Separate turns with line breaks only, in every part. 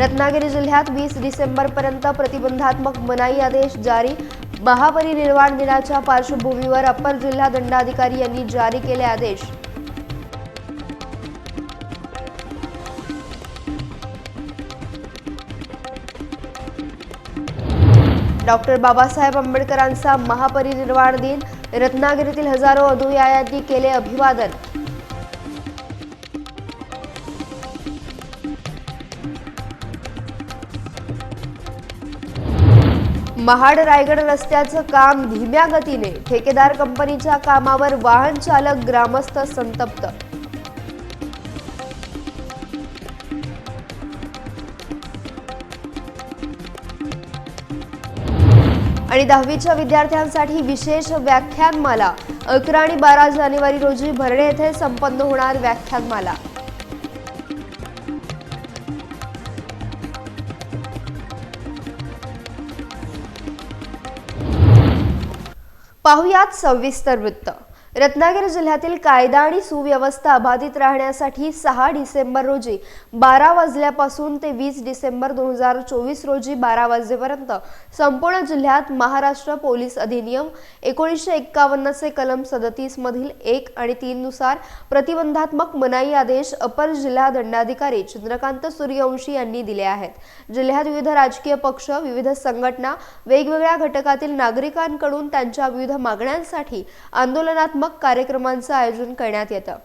रत्नागिरी जिल्ह्यात वीस डिसेंबरपर्यंत प्रतिबंधात्मक मनाई आदेश जारी. महापरिनिर्वाण दिनाच्या पार्श्वभूमीवर अप्पर जिल्हा दंडाधिकारी यांनी जारी केले आदेश. डॉक्टर बाबासाहेब आंबेडकरांचा महापरिनिर्वाण दिन. रत्नागिरीतील हजारो अनुयायांनी केले अभिवादन. महाड रायगड रस्त्याचं काम धीम्या गतीने. ठेकेदार कंपनीच्या कामावर वाहन चालक ग्रामस्थ संतप्त. आणि दहावीच्या विद्यार्थ्यांसाठी विशेष व्याख्यानमाला. अकरा आणि बारा जानेवारी रोजी भरणे येथे संपन्न होणार व्याख्यानमाला. पाहुयात सविस्तर वृत्त. रत्नागिरी जिल्ह्यातील कायदा आणि सुव्यवस्था अबाधित राहण्यासाठी सहा डिसेंबर रोजी बारा वाजल्यापासून ते वीस डिसेंबर दोन हजार चोवीस रोजी बारा वाजेपर्यंत संपूर्ण जिल्ह्यात महाराष्ट्र पोलीस अधिनियम एकोणीसशे एक्कावन्नचे कलम सदतीस मधील एक आणि तीननुसार प्रतिबंधात्मक मनाई आदेश अपर जिल्हा दंडाधिकारी चंद्रकांत सूर्यवंशी यांनी दिले आहेत. जिल्ह्यात विविध राजकीय पक्ष विविध संघटना वेगवेगळ्या घटकातील नागरिकांकडून त्यांच्या विविध मागण्यांसाठी आंदोलनात्मक कार्यक्रमांचं आयोजन करण्यात येतं.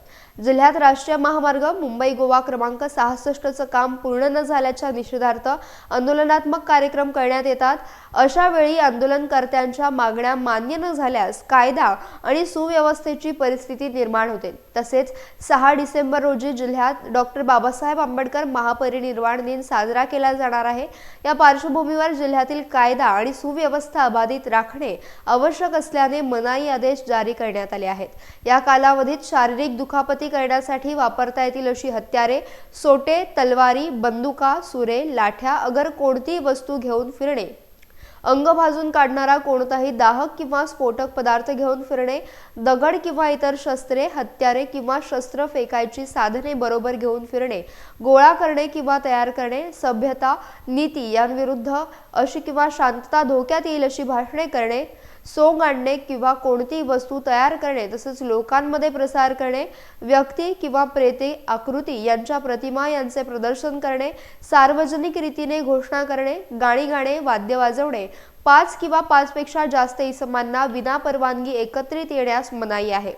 जिल्ह्यात राष्ट्रीय महामार्ग मुंबई गोवा क्रमांक सहासष्टचं काम पूर्ण न झाल्याच्या निषेधार्थ आंदोलनात्मक कार्यक्रम करण्यात येतात. अशा वेळी आंदोलनकर्त्यांच्या मागण्या मान्य न झाल्यास कायदा आणि सुव्यवस्थेची परिस्थिती निर्माण होते. तसेच सहा डिसेंबर रोजी जिल्ह्यात डॉक्टर बाबासाहेब आंबेडकर महापरिनिर्वाण दिन साजरा केला जाणार आहे. या पार्श्वभूमीवर जिल्ह्यातील कायदा आणि सुव्यवस्था अबाधित राखणे आवश्यक असल्याने मनाई आदेश जारी करण्यात आले आहेत. या कालावधीत शारीरिक दुखापती करण्यासाठी वापरता येतील अशी हत्यारे सोटे तलवारी बंदुका सुरे लाठ्या अगर कोणतीही वस्तू घेऊन फिरणे. अंग भाजून काढणारा कोणताही दाहक किंवा स्फोटक पदार्थ घेऊन फिरणे दगड किंवा इतर शस्त्रे हत्यारे किंवा शस्त्र फेकायची साधने बरोबर घेऊन फिरणे गोळा करणे किंवा तयार करणे सभ्यता नीती यांविरुद्ध अशी किंवा शांतता धोक्यात येईल अशी भाषणे करणे सोंग आणणे किंवा कोणतीही वस्तू तयार करणे तसेच लोकांमध्ये प्रसार करणे व्यक्ती किंवा प्रेते आकृती यांच्या प्रतिमा यांचे प्रदर्शन करणे सार्वजनिक रीतीने घोषणा करणे गाणी गाणे वाद्य वाजवणे पाच किंवा पाचपेक्षा जास्त इसमांना विनापरवानगी एकत्रित येण्यास मनाई आहे.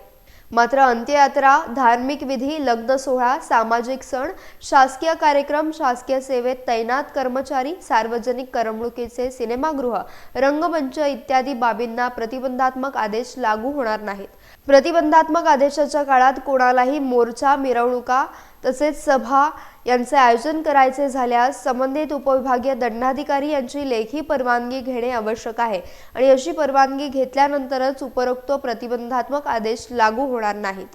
मात्र अंत्ययात्रा धार्मिक विधी लग्न सोहळा सामाजिक सण शासकीय कार्यक्रम शासकीय सेवेत तैनात कर्मचारी सार्वजनिक करमणुकीचे सिनेमागृह रंगमंच इत्यादी बाबींना प्रतिबंधात्मक आदेश लागू होणार नाहीत. प्रतिबंधात्मक आदेशाच्या काळात कोणालाही मोर्चा मिरवणुका तसेच सभा यांचे आयोजन करायचे झाल्यास संबंधित उपविभागीय दंडाधिकारी यांची लेखी परवानगी घेणे आवश्यक आहे. आणि अशी परवानगी घेतल्यानंतरच उपरोक्त प्रतिबंधात्मक आदेश लागू होणार नाहीत.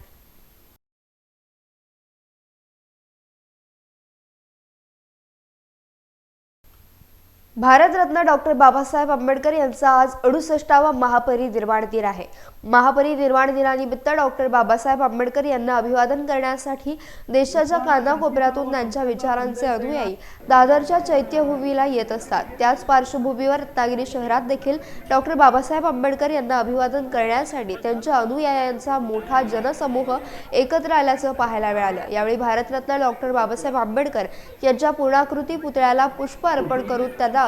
भारतरत्न डॉक्टर बाबासाहेब आंबेडकर यांचा आज अडुसष्टावा महापरिनिर्वाण दिन आहे. महापरिनिर्वाण दिनानिमित्त डॉक्टर बाबासाहेब आंबेडकर यांना अभिवादन करण्यासाठी देशाच्या कानाकोपऱ्यातून त्यांच्या विचारांचे अनुयायी दादरच्या चैत्यभूमीला येत असतात. त्याच पार्श्वभूमीवर रत्नागिरी शहरात देखील डॉक्टर बाबासाहेब आंबेडकर यांना अभिवादन करण्यासाठी त्यांच्या अनुयायांचा मोठा जनसमूह एकत्र आल्याचं पाहायला मिळालं. यावेळी भारतरत्न डॉक्टर बाबासाहेब आंबेडकर यांच्या पूर्णाकृती पुतळ्याला पुष्प अर्पण करून त्यांना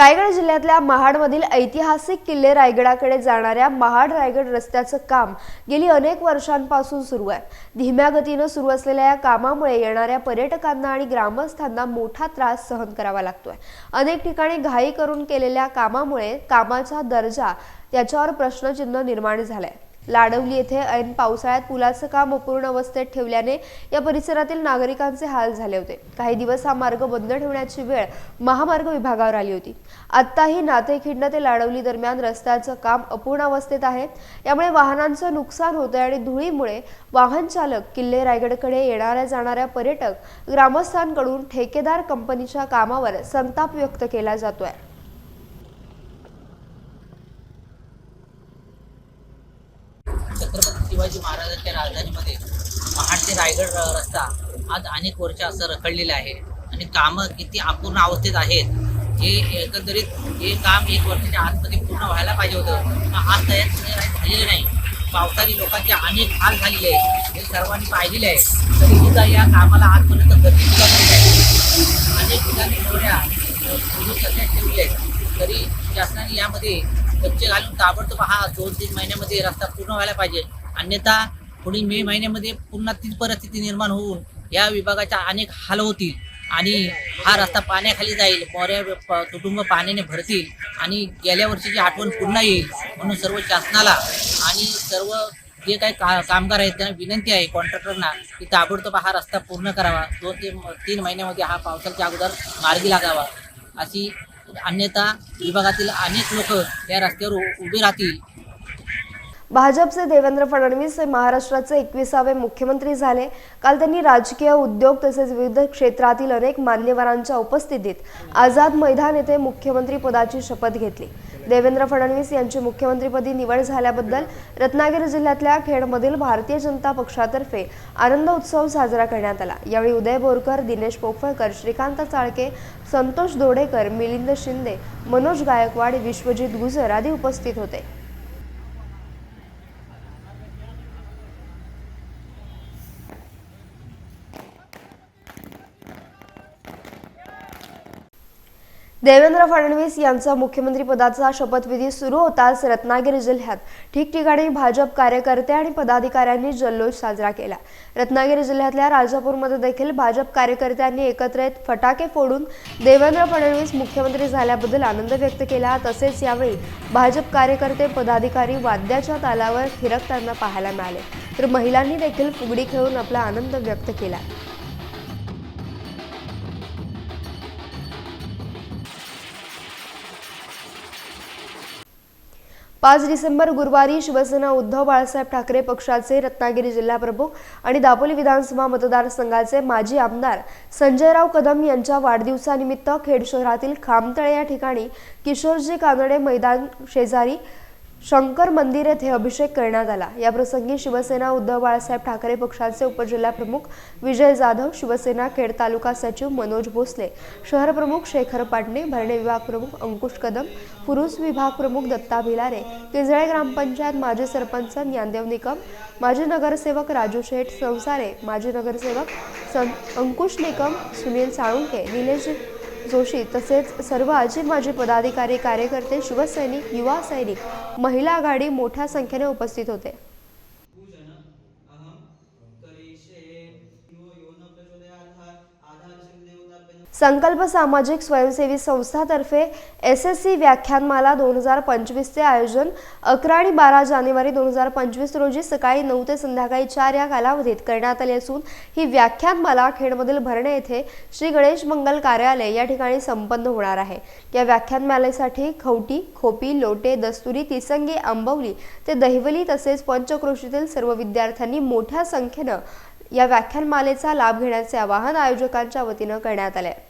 रायगड जिल्ह्यातल्या महाडमधील ऐतिहासिक किल्ले रायगडाकडे जाणाऱ्या महाड रायगड रस्त्याचं काम गेली अनेक वर्षांपासून सुरू आहे. धीम्या गतीनं सुरू असलेल्या या कामामुळे येणाऱ्या पर्यटकांना आणि ग्रामस्थांना मोठा त्रास सहन करावा लागतोय. अनेक ठिकाणी घाई करून केलेल्या कामामुळे कामाचा दर्जा याच्यावर प्रश्नचिन्ह निर्माण झालंय. लाडवली येथे ऐन पावसाळ्यात पुलाचं काम अपूर्ण अवस्थेत ठेवल्याने या परिसरातील नागरिकांचे हाल झाले होते. काही दिवस हा मार्ग बंद ठेवण्याची वेळ महामार्ग विभागावर आली होती. आत्ताही नातेखिंड ते लाडवली दरम्यान रस्त्याचं काम अपूर्ण अवस्थेत आहे. यामुळे वाहनांचं नुकसान होतंय आणि धुळीमुळे वाहन चालक किल्ले रायगडकडे येणाऱ्या जाणाऱ्या पर्यटक ग्रामस्थांकडून ठेकेदार कंपनीच्या कामावर संताप व्यक्त केला जातोय
छत्रपती शिवाजी महाराजांच्या राजधानीमध्ये महाड ते रायगड र- रस्ता आज अनेक वर्ष असं रखडलेलं आहे. आणि कामं किती अपूर्ण अवस्थेत आहेत. हे एकंदरीत हे काम एक वर्षाच्या आतमध्ये पूर्ण व्हायला पाहिजे होतं आज तयार झालेलं नाही. पावसाळी लोकांचे अनेक हाल झालेले आहेत. हे सर्वांनी पाहिलेले आहे. तरी सुद्धा या कामाला आजपर्यंत गती सुद्धा नाही. आहे अनेक ठिकाणी मोऱ्या सुरू ठेवले आहेत. तरी शासनाने यामध्ये लक्ष घालून ताबडतोब हा दोन तीन महिन्यामध्ये रस्ता पूर्ण व्हायला पाहिजे. अन्यथा पुढील मे महिन्यामध्ये पुन्हा तीच परिस्थिती निर्माण होऊन या विभागाच्या अनेक हाल होतील आणि हा रस्ता पाण्याखाली जाईल मोऱ्या कुटुंब पाण्याने भरतील आणि गेल्या वर्षीची आठवण पुन्हा येईल म्हणून सर्व शासनाला आणि सर्व जे काही का कामगार आहेत त्यांना विनंती आहे कॉन्ट्रॅक्टरना की ताबडतोब हा रस्ता पूर्ण करावा. दोन ते तीन महिन्यामध्ये हा पावसाच्या अगोदर मार्गी लागावा. अशी अन्यथा विभागातील अनेक लोक या रस्त्यावर उभे राहतील.
भाजपचे देवेंद्र फडणवीस हे महाराष्ट्राचे एकविसावे मुख्यमंत्री झाले. काल त्यांनी राजकीय उद्योग तसेच विविध क्षेत्रातील अनेक मान्यवरांच्या उपस्थितीत आझाद मैदान येथे मुख्यमंत्री पदाची शपथ घेतली. देवेंद्र फडणवीस यांची मुख्यमंत्रीपदी निवड झाल्याबद्दल रत्नागिरी जिल्ह्यातल्या खेडमधील भारतीय जनता पक्षातर्फे आनंद उत्सव साजरा करण्यात आला. यावेळी उदय बोरकर दिनेश पोफळकर श्रीकांत चाळके संतोष दोडेकर मिलिंद शिंदे मनोज गायकवाड विश्वजित गुजर आदी उपस्थित होते. देवेंद्र फडणवीस यांचा मुख्यमंत्रीपदाचा शपथविधी सुरू होताच रत्नागिरी जिल्ह्यात ठिकठिकाणी भाजप कार्यकर्ते आणि पदाधिकाऱ्यांनी जल्लोष साजरा केला. रत्नागिरी जिल्ह्यातल्या राजापूरमध्ये देखील भाजप कार्यकर्त्यांनी एकत्र येत फटाके फोडून देवेंद्र फडणवीस मुख्यमंत्री झाल्याबद्दल आनंद व्यक्त केला. तसेच यावेळी भाजप कार्यकर्ते पदाधिकारी वाद्याच्या तालावर थिरकताना पाहायला मिळाले. तर महिलांनी देखील फुगडी खेळून आपला आनंद व्यक्त केला. पाच डिसेंबर गुरुवारी शिवसेना उद्धव बाळासाहेब ठाकरे पक्षाचे रत्नागिरी जिल्हाप्रमुख आणि दापोली विधानसभा मतदारसंघाचे माजी आमदार संजयराव कदम यांच्या वाढदिवसानिमित्त खेड शहरातील खामतळे या ठिकाणी किशोरजी कानडे मैदान शेजारी शंकर मंदिर येथे अभिषेक करण्यात आला. याप्रसंगी शिवसेना उद्धव बाळासाहेब ठाकरे पक्षाचे उपजिल्हा प्रमुख विजय जाधव शिवसेना खेड तालुका सचिव मनोज भोसले शहर प्रमुख शेखर पाटणे भरणे विभाग प्रमुख अंकुश कदम पुरुष विभाग प्रमुख दत्ता भिलारे किजळे ग्रामपंचायत माजी सरपंच ज्ञानदेव निकम माजी नगरसेवक राजू शेठ संसारे माजी नगरसेवक सं अंकुश निकम सुनील साळुंके निलेश जोशी तसेच सर्व आजी माजी पदाधिकारी कार्यकर्ते शिवसैनिक युवा सैनिक महिला आघाडी मोठ्या संख्येने उपस्थित होते. संकल्प सामाजिक स्वयंसेवी संस्थातर्फे एस एस सी व्याख्यानमाला दोन हजार पंचवीसचे आयोजन अकरा आणि बारा जानेवारी दोन हजार पंचवीस रोजी सकाळी नऊ ते संध्याकाळी चार या कालावधीत करण्यात आली असून ही व्याख्यानमाला खेडमधील भरणे येथे श्री गणेश मंगल कार्यालय या ठिकाणी संपन्न होणार आहे. या व्याख्यानमालेसाठी खवटी खोपी लोटे दस्तुरी तिसंगी आंबवली ते दहिवली तसेच पंचक्रोशीतील सर्व विद्यार्थ्यांनी मोठ्या संख्येनं या व्याख्यानमालेचा लाभ घेण्याचे आवाहन आयोजकांच्या वतीनं करण्यात आले